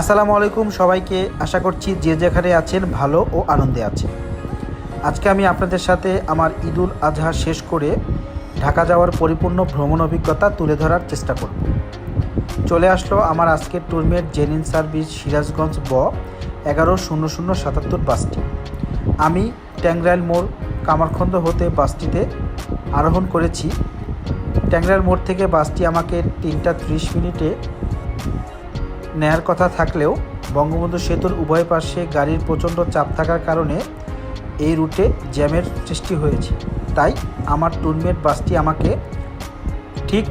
আসসালামু আলাইকুম সবাইকে। আশা করছি যে যেখানে আছেন ভালো ও আনন্দে আছেন। আজকে আমি আপনাদের সাথে আমার ঈদুল আজহা শেষ করে ঢাকা যাওয়ার পরিপূর্ণ ভ্রমণ অভিজ্ঞতা তুলে ধরার চেষ্টা করব। চলে আসলো আমার আজকের ট্যুরমেট জেনিন সার্ভিস সিরাজগঞ্জ ব এগারো শূন্য শূন্য সাতাত্তর বাসটি। আমি ট্যাংরাইল মোড় কামারখন্দ হতে বাসটিতে আরোহণ করেছি। ট্যাংরাইল মোড় থেকে বাসটি আমাকে তিনটা ত্রিশ মিনিটে নেয়ার কথা থাকলেও বঙ্গবন্ধু সেতুর উভয় পাশে গাড়ির প্রচণ্ড চাপ থাকার কারণে এই রুটে জ্যামের সৃষ্টি হয়েছে। তাই আমার টুরমেট বাসটি আমাকে ঠিক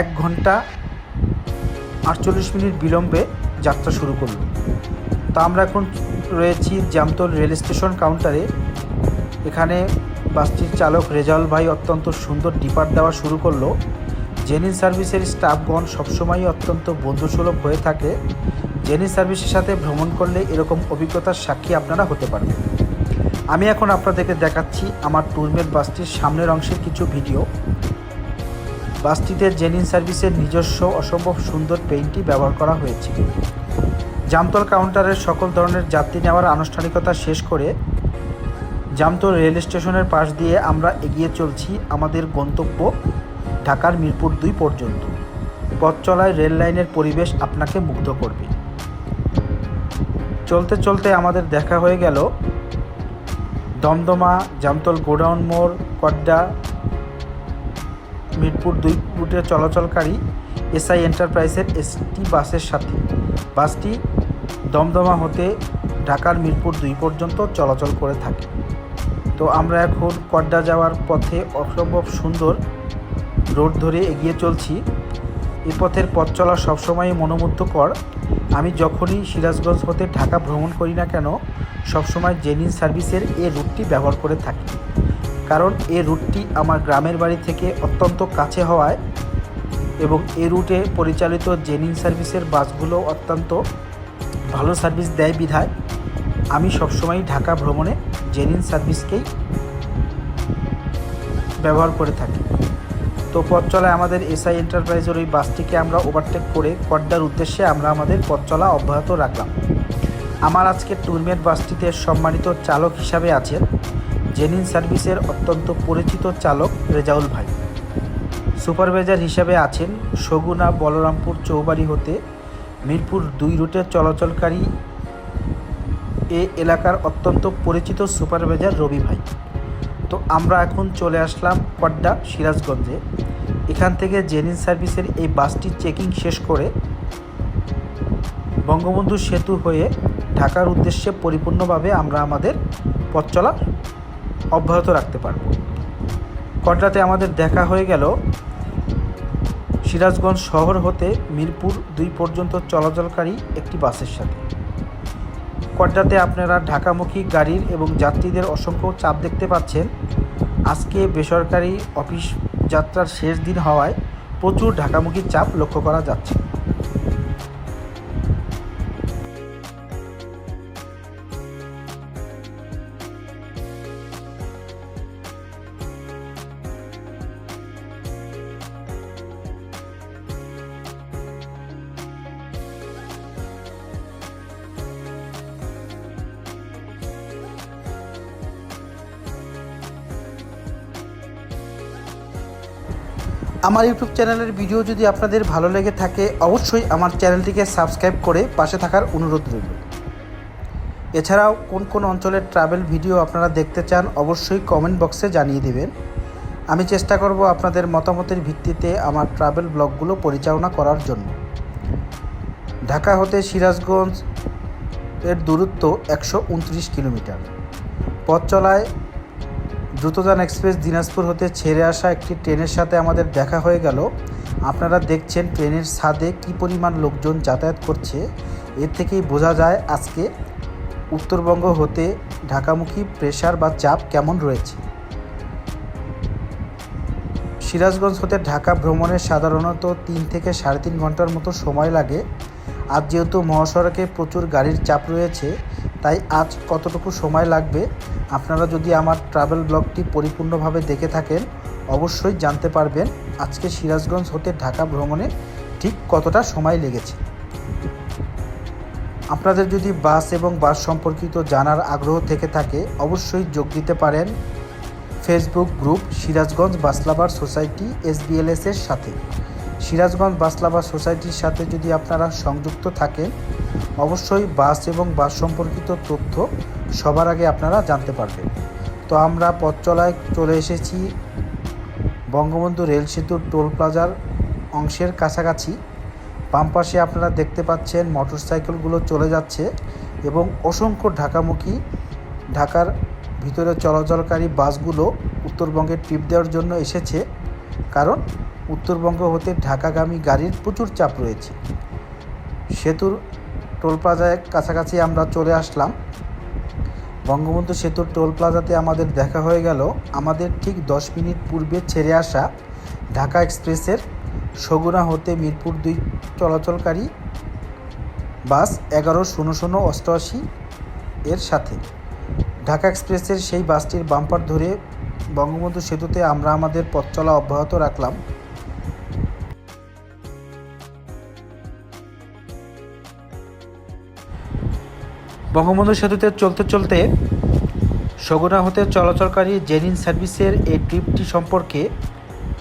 এক ঘণ্টা আটচল্লিশ মিনিট বিলম্বে যাত্রা শুরু করল। তা আমরা এখন রয়েছি জামতল রেল স্টেশন কাউন্টারে। এখানে বাসটির চালক রেজাউল ভাই অত্যন্ত সুন্দর ডিপার দেওয়া শুরু করল। জেনিন সার্ভিসের স্টাফগণ সবসময়ই অত্যন্ত বন্ধুসুলভ হয়ে থাকে। জেনিন সার্ভিসের সাথে ভ্রমণ করলে এরকম অভিজ্ঞতার সাক্ষী আপনারা হতে পারবেন। আমি এখন আপনাদেরকে দেখাচ্ছি আমার টুরমেট বাসটির সামনের অংশের কিছু ভিডিও। বাসটিতে জেনিন সার্ভিসের নিজস্ব অসম্ভব সুন্দর পেইন্টটি ব্যবহার করা হয়েছে। জামতল কাউন্টারের সকল ধরনের যাত্রী নেওয়ার আনুষ্ঠানিকতা শেষ করে জামতল রেল স্টেশনের পাশ দিয়ে আমরা এগিয়ে চলছি আমাদের গন্তব্য ঢাকার মিরপুর দুই পর্যন্ত। পথ চলায় রেল লাইনের পরিবেশ আপনাকে মুগ্ধ করবে। চলতে চলতে আমাদের দেখা হয়ে গেল দমদমা, জামতল গোডাউন মোড়, কড্ডা, মিরপুর দুই রুটে চলাচলকারী এসআই এন্টারপ্রাইজের এসটি বাসের সাথে। বাসটি দমদমা হতে ঢাকার মিরপুর দুই পর্যন্ত চলাচল করে থাকে। তো আমরা এখন কড্ডা যাওয়ার পথে অসম্ভব সুন্দর রোড ধরে এগিয়ে চলছি। এ পথের পথ চলা সবসময়ই মনোমুগ্ধকর। আমি যখনই সিরাজগঞ্জ হতে ঢাকা ভ্রমণ করি না কেন, সবসময় জেনিন সার্ভিসের এ রুটটি ব্যবহার করে থাকি। কারণ এ রুটটি আমার গ্রামের বাড়ি থেকে অত্যন্ত কাছে হওয়ায় এবং এ রুটে পরিচালিত জেনিন সার্ভিসের বাসগুলো অত্যন্ত ভালো সার্ভিস দেয় বিধায়, আমি সবসময় ঢাকা ভ্রমণে জেনিন সার্ভিসকেই ব্যবহার করে থাকি। তো পথ চলায় আমাদের এসআই এন্টারপ্রাইজের ওই বাসটিকে আমরা ওভারটেক করে কড্ডার উদ্দেশ্যে আমরা আমাদের পথ চলা অব্যাহত রাখলাম। আমার আজকে টুরমেট বাসটিতে সম্মানিত চালক হিসাবে আছেন জেনিন সার্ভিসের অত্যন্ত পরিচিত চালক রেজাউল ভাই। সুপারভাইজার হিসাবে আছেন সগুনা বলরামপুর চৌবাড়ি হতে মিরপুর দুই রুটে চলাচলকারী এ এলাকার অত্যন্ত পরিচিত সুপারভাইজার রবি ভাই। তো আমরা এখন চলে আসলাম কড্ডা সিরাজগঞ্জে। এখান থেকে জেনিন সার্ভিসের এই বাসটি চেকিং শেষ করে বঙ্গবন্ধু সেতু হয়ে ঢাকার উদ্দেশ্যে পরিপূর্ণভাবে আমরা আমাদের পথ চলা অব্যাহত রাখতে পারব। কড্ডাতে আমাদের দেখা হয়ে গেল সিরাজগঞ্জ শহর হতে মিরপুর দুই পর্যন্ত চলাচলকারী একটি বাসের সাথে। কড্ডাতে আপনারা ঢাকামুখী গাড়ির এবং যাত্রীদের অসংখ্য চাপ দেখতে পাচ্ছেন। আজকে বেসরকারি অফিস যাত্রার শেষ দিন হওয়ায় প্রচুর ঢাকামুখী চাপ লক্ষ্য করা যাচ্ছে। আমার ইউটিউব চ্যানেলের ভিডিও যদি আপনাদের ভালো লেগে থাকে, অবশ্যই আমার চ্যানেলটিকে সাবস্ক্রাইব করে পাশে থাকার অনুরোধ রইল। এছাড়াও, কোন কোন অঞ্চলের ট্রাভেল ভিডিও আপনারা দেখতে চান, অবশ্যই কমেন্ট বক্সে জানিয়ে দেবেন। আমি চেষ্টা করব আপনাদের মতামতের ভিত্তিতে আমার ট্রাভেল ব্লগগুলো পরিচালনা করার জন্য। ঢাকা হতে সিরাজগঞ্জ এর দূরত্ব একশো উনত্রিশ কিলোমিটার। পথ চলায় দ্রুতযান এক্সপ্রেস দিনাজপুর হতে ছেড়ে আসা একটি ট্রেনের সাথে আমাদের দেখা হয়ে গেল। আপনারা দেখছেন ট্রেনের ছাদে কী পরিমাণ লোকজন যাতায়াত করছে। এর থেকেই বোঝা যায় আজকে উত্তরবঙ্গ হতে ঢাকামুখী প্রেশার বা চাপ কেমন রয়েছে। সিরাজগঞ্জ হতে ঢাকা ভ্রমণে সাধারণত তিন থেকে সাড়ে তিন ঘণ্টার মতো সময় লাগে। আর যেহেতু মহাসড়কে প্রচুর গাড়ির চাপ রয়েছে তাই আজ কতটুকু সময় লাগবে আপনারা যদি আমার ট্রাভেল ব্লগটি পরিপূর্ণভাবে দেখে থাকেন, অবশ্যই জানতে পারবেন আজকে সিরাজগঞ্জ হতে ঢাকা ভ্রমণে ঠিক কতটা সময় লেগেছে। আপনাদের যদি বাস এবং বাস সম্পর্কিত জানার আগ্রহ থেকে থাকে, অবশ্যই যোগ দিতে পারেন Facebook group Sirajganj bus lover society SBLS এর সাথে। সিরাজগঞ্জ বাসলাবার সোসাইটির সাথে যদি আপনারা সংযুক্ত থাকেন অবশ্যই বাস এবং বাস সম্পর্কিত তথ্য সবার আগে আপনারা জানতে পারবেন। তো আমরা পথ চলায় চলে এসেছি বঙ্গবন্ধু রেল সেতুর টোল প্লাজার অংশের কাছাকাছি। বাম পাশে আপনারা দেখতে পাচ্ছেন মোটরসাইকেলগুলো চলে যাচ্ছে এবং অসংখ্য ঢাকামুখী ঢাকার ভিতরে চলাচলকারী বাসগুলো উত্তরবঙ্গে ট্রিপ দেওয়ার জন্য এসেছে। কারণ উত্তরবঙ্গ হতে ঢাকাগামী গাড়ির প্রচুর চাপ রয়েছে। সেতুর টোল প্লাজায় কাছাকাছি আমরা চলে আসলাম। বঙ্গবন্ধু সেতুর টোল প্লাজাতে আমাদের দেখা হয়ে গেল আমাদের ঠিক দশ মিনিট পূর্বে ছেড়ে আসা ঢাকা এক্সপ্রেসের সগুনা হতে মিরপুর দুই চলাচলকারী বাস এগারো শূন্য শূন্য অষ্টআশি এর সাথে। ঢাকা এক্সপ্রেসের সেই বাসটির বাম্পার ধরে বঙ্গবন্ধু সেতুতে আমরা আমাদের পথ চলা অব্যাহত রাখলাম। বঙ্গবন্ধু সেতুতে চলতে চলতে সগুনা হতে চলাচলকারী জেনিন সার্ভিসের এই ট্রিপটি সম্পর্কে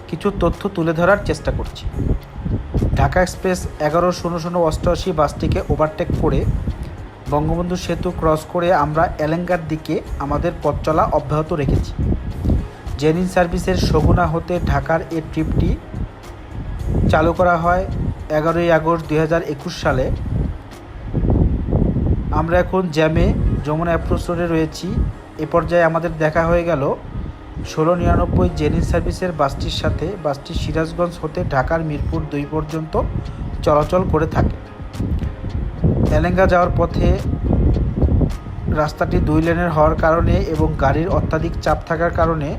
কিছু তথ্য তুলে ধরার চেষ্টা করছি। ঢাকা এক্সপ্রেস এগারো শূন্য শূন্য অষ্টআশি বাসটিকে ওভারটেক করে বঙ্গবন্ধু সেতু ক্রস করে আমরা এলেঙ্গার দিকে আমাদের পথ চলা অব্যাহত রেখেছি। জেনিন সার্ভিসের সগুনা হতে ঢাকার এই ট্রিপটি চালু করা হয় এগারোই আগস্ট দু হাজার একুশ সালে। আমরা এখন জ্যামে যমুনা অ্যাপ্রোচ রোডে রয়েছি। এ পর্যায়ে আমাদের দেখা হয়ে গেল ষোলো নিরানব্বই জেনিন সার্ভিসের বাসটির সাথে বাসটি সিরাজগঞ্জ হতে ঢাকার মিরপুর দুই পর্যন্ত চলাচল করে থাকে। এলেঙ্গা যাওয়ার পথে রাস্তাটি দুই লেনের হওয়ার কারণে এবং গাড়ির অত্যাধিক চাপ থাকার কারণে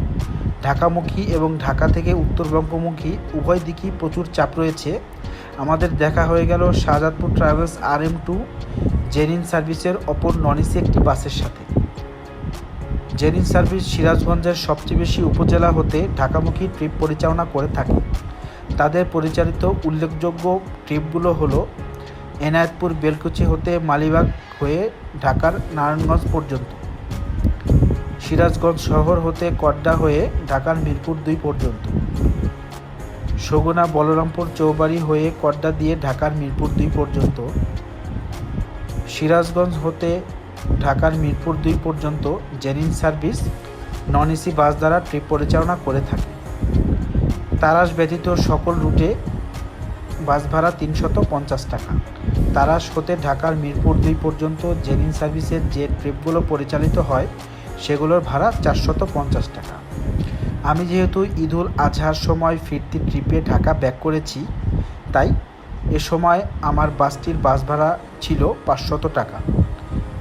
ঢাকামুখী এবং ঢাকা থেকে উত্তরবঙ্গমুখী উভয় দিকেই প্রচুর চাপ রয়েছে। আমাদের দেখা হয়ে গেল শাহজাদপুর ট্রাভেলস আর এম টু জেনিন সার্ভিসের অপর নন এসি একটি বাসের সাথে। জেনিন সার্ভিস সিরাজগঞ্জের সবচেয়ে বেশি উপজেলা হতে ঢাকামুখী ট্রিপ পরিচালনা করে থাকে। তাদের পরিচালিত উল্লেখযোগ্য ট্রিপগুলো হলো এনায়েতপুর বেলকুচি হতে মালিবাগ হয়ে ঢাকার নারায়ণগঞ্জ পর্যন্ত, সিরাজগঞ্জ শহর হতে কড্ডা হয়ে ঢাকার মিরপুর দুই পর্যন্ত। সগুনা বলরামপুর চৌবাড়ি হয়ে কড্ডা দিয়ে ঢাকার মিরপুর দুই পর্যন্ত। সিরাজগঞ্জ হতে ঢাকার মিরপুর দুই পর্যন্ত জেনিন সার্ভিস নন এসি বাস দ্বারা ট্রিপ পরিচালনা করে থাকে। তারাস ব্যতীত সকল রুটে বাস ভাড়া তিনশত পঞ্চাশ টাকা। তারাস হতে ঢাকার মিরপুর দুই পর্যন্ত জেনিন সার্ভিসের যে ট্রিপগুলো পরিচালিত হয়, সেগুলোর ভাড়া চারশত পঞ্চাশ টাকা। আমি যেহেতু ঈদুল আজহার সময় ফিরতি ট্রিপে ঢাকা ব্যাক করেছি, তাই এ সময় আমার বাসটির বাস ভাড়া ছিল পাঁচশত টাকা।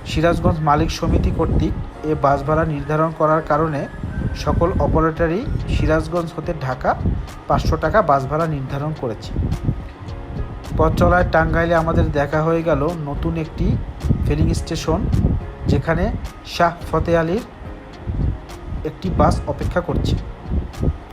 সিরাজগঞ্জ মালিক সমিতি কর্তৃক এ বাস ভাড়া নির্ধারণ করার কারণে সকল অপারেটরই সিরাজগঞ্জ হতে ঢাকা পাঁচশো টাকা বাস ভাড়া নির্ধারণ করেছে। পথ চলায় টাঙ্গাইলে আমাদের দেখা হয়ে গেল নতুন একটি ফিলিং স্টেশন যেখানে শাহ ফতে আলীর একটি বাস অপেক্ষা করছে। Bye.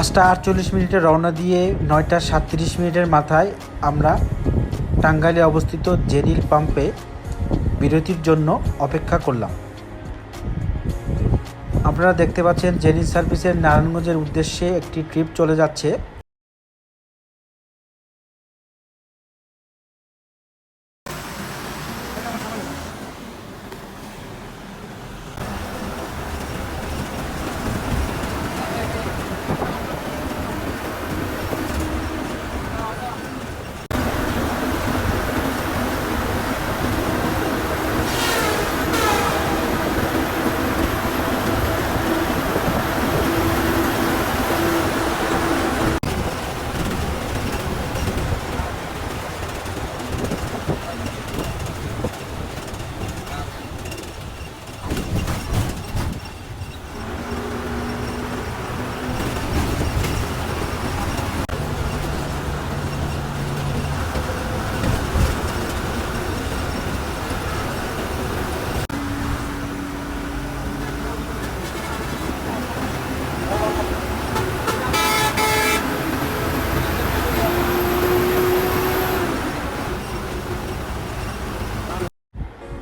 পাঁচটা আটচল্লিশ মিনিটে রওনা দিয়ে নয়টা সাতত্রিশ মিনিটের মাথায় আমরা টাঙ্গাইলে অবস্থিত জেরিল পাম্পে বিরতির জন্য অপেক্ষা করলাম। আপনারা দেখতে পাচ্ছেন জেনিল সার্ভিসের নারায়ণগঞ্জের উদ্দেশ্যে একটি ট্রিপ চলে যাচ্ছে।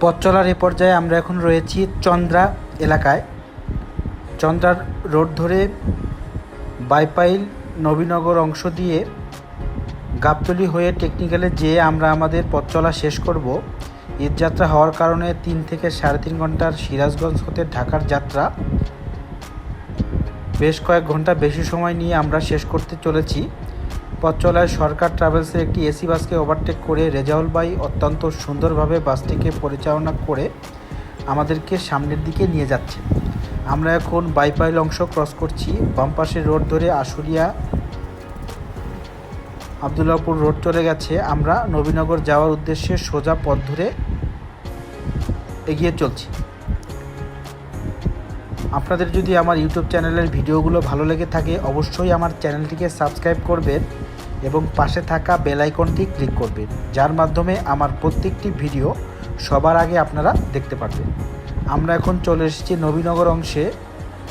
পথ চলার এ পর্যায়ে আমরা এখন রয়েছি চন্দ্রা এলাকায়। চন্দ্রার রোড ধরে বাইপাইল নবীনগর অংশ দিয়ে গাবতলি হয়ে টেকনিক্যালে যেয়ে আমরা আমাদের পথ চলা শেষ করব ঈদযাত্রা হওয়ার কারণে তিন থেকে সাড়ে তিন ঘণ্টার সিরাজগঞ্জ হতে ঢাকার যাত্রা। বেশ কয়েক ঘণ্টা বেশি সময় নিয়ে আমরা শেষ করতে চলেছি। পথ চলায় সরকার ট্রাভেলসের একটি এসি বাসকে ওভারটেক করে রেজাউল বাই অত্যন্ত সুন্দরভাবে বাসটিকে পরিচালনা করে আমাদেরকে সামনের দিকে নিয়ে যাচ্ছে। আমরা এখন বাইপাইল অংশ ক্রস করছি। বাম পাশের রোড ধরে আশুলিয়া আবদুল্লাপুর রোড চলে গেছে। আমরা নবীনগর যাওয়ার উদ্দেশ্যে সোজা পথ ধরে এগিয়ে চলছি। আপনাদের যদি আমার ইউটিউব চ্যানেলের ভিডিওগুলো ভালো লেগে থাকে, অবশ্যই আমার চ্যানেলটিকে সাবস্ক্রাইব করবেন। এবং পাশে থাকা বেল আইকনটি ক্লিক করবেন যার মাধ্যমে আমার প্রত্যেকটি ভিডিও সবার আগে আপনারা দেখতে পারবেন। আমরা এখন চলে এসেছি নবীনগর অংশে।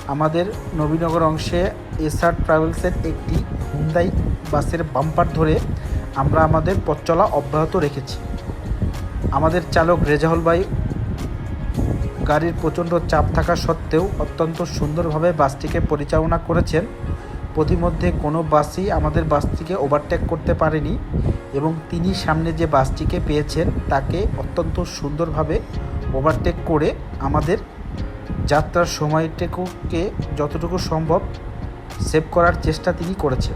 আমাদের নবীনগর অংশে এসআর ট্রাভেলসের একটি হুন্দাই বাসের বাম্পার ধরে আমরা আমাদের পথ চলা অব্যাহত রেখেছি। আমাদের চালক রেজাহুল ভাই গাড়ির প্রচণ্ড চাপ থাকা সত্ত্বেও অত্যন্ত সুন্দরভাবে বাসটিকে পরিচালনা করেছেন। প্রতিমধ্যে কোনো বাসই আমাদের বাসটিকে ওভারটেক করতে পারেনি এবং তিনি সামনে যে বাসটিকে পেয়েছেন, তাকে অত্যন্ত সুন্দরভাবে ওভারটেক করে আমাদের যাত্রার সময়টুকুকে যতটুকু সম্ভব সেভ করার চেষ্টা তিনি করেছেন।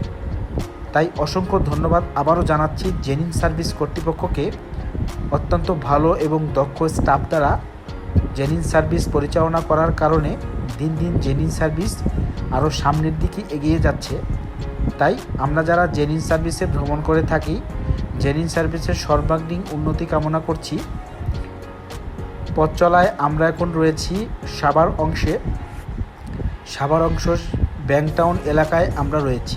তাই অসংখ্য ধন্যবাদ। আবারও জানাচ্ছি, জেনিন সার্ভিস কর্তৃপক্ষকে অত্যন্ত ভালো এবং দক্ষ স্টাফ দ্বারা জেনিন সার্ভিস পরিচালনা করার কারণে দিন দিন জেনিন সার্ভিস আরও সামনের দিকে এগিয়ে যাচ্ছে। তাই আমরা যারা জেনিন সার্ভিসে ভ্রমণ করে থাকি, জেনিন সার্ভিসের সর্বাঙ্গীন উন্নতি কামনা করছি। পথ চলায় আমরা এখন রয়েছি সাবার অংশে। সাবার অংশ ব্যাংটাউন এলাকায় আমরা রয়েছি।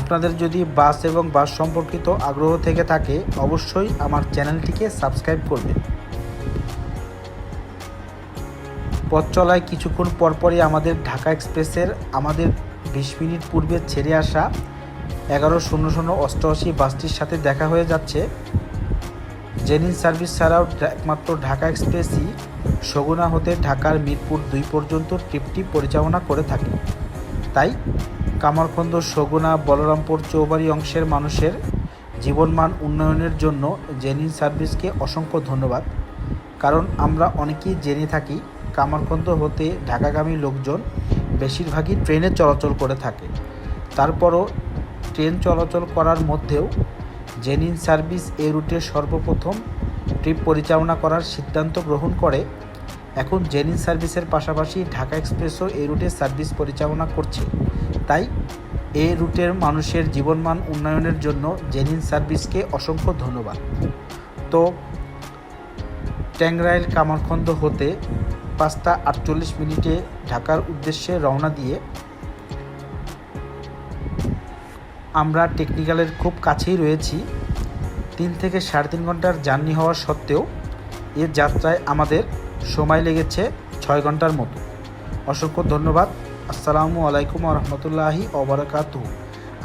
আপনাদের যদি বাস এবং বাস সম্পর্কিত আগ্রহ থেকে থাকে, অবশ্যই আমার চ্যানেলটিকে সাবস্ক্রাইব করবেন। পথ চলায় কিছুক্ষণ পরপরই আমাদের ঢাকা এক্সপ্রেসের আমাদের বিশ মিনিট পূর্বে ছেড়ে আসা এগারো শূন্য শূন্য অষ্টআশি বাসটির সাথে দেখা হয়ে যাচ্ছে। জেনিন সার্ভিস ছাড়াও একমাত্র ঢাকা এক্সপ্রেসই সগুনা হতে ঢাকার মিরপুর দুই পর্যন্ত ট্রিপটি পরিচালনা করে থাকে। তাই কামারখন্দ সগুনা বলরামপুর চৌবাড়ি অংশের মানুষের জীবনমান উন্নয়নের জন্য জেনিন সার্ভিসকে অসংখ্য ধন্যবাদ। কারণ আমরা অনেকেই জেনে থাকি কামারখন্দ হতে ঢাকাগামী লোকজন বেশিরভাগই ট্রেনে চলাচল করে থাকে। তারপরও ট্রেন চলাচল করার মধ্যেও জেনিন সার্ভিস এই রুটে সর্বপ্রথম ট্রিপ পরিচালনা করার সিদ্ধান্ত গ্রহণ করে। এখন জেনিন সার্ভিসের পাশাপাশি ঢাকা এক্সপ্রেসও এই রুটে সার্ভিস পরিচালনা করছে। তাই এই রুটের মানুষের জীবনমান উন্নয়নের জন্য জেনিন সার্ভিসকে অসংখ্য ধন্যবাদ। তো ট্যাংরাইল কামারখন্দ হতে পাঁচটা আটচল্লিশ মিনিটে ঢাকার উদ্দেশ্যে রওনা দিয়ে আমরা টেকনিক্যালের খুব কাছেই রয়েছি। তিন থেকে সাড়ে তিন ঘণ্টার জার্নি হওয়া সত্ত্বেও এ যাত্রায় আমাদের সময় লেগেছে ছয় ঘণ্টার মতো। অসংখ্য ধন্যবাদ। আসসালামু আলাইকুম রহমতুল্লাহি অবরাকাতু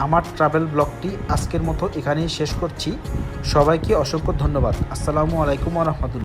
আমার ট্রাভেল ব্লগটি আজকের মতো এখানেই শেষ করছি। সবাইকে অসংখ্য ধন্যবাদ। আসসালামু আলাইকুম রহমতুল্লাহ।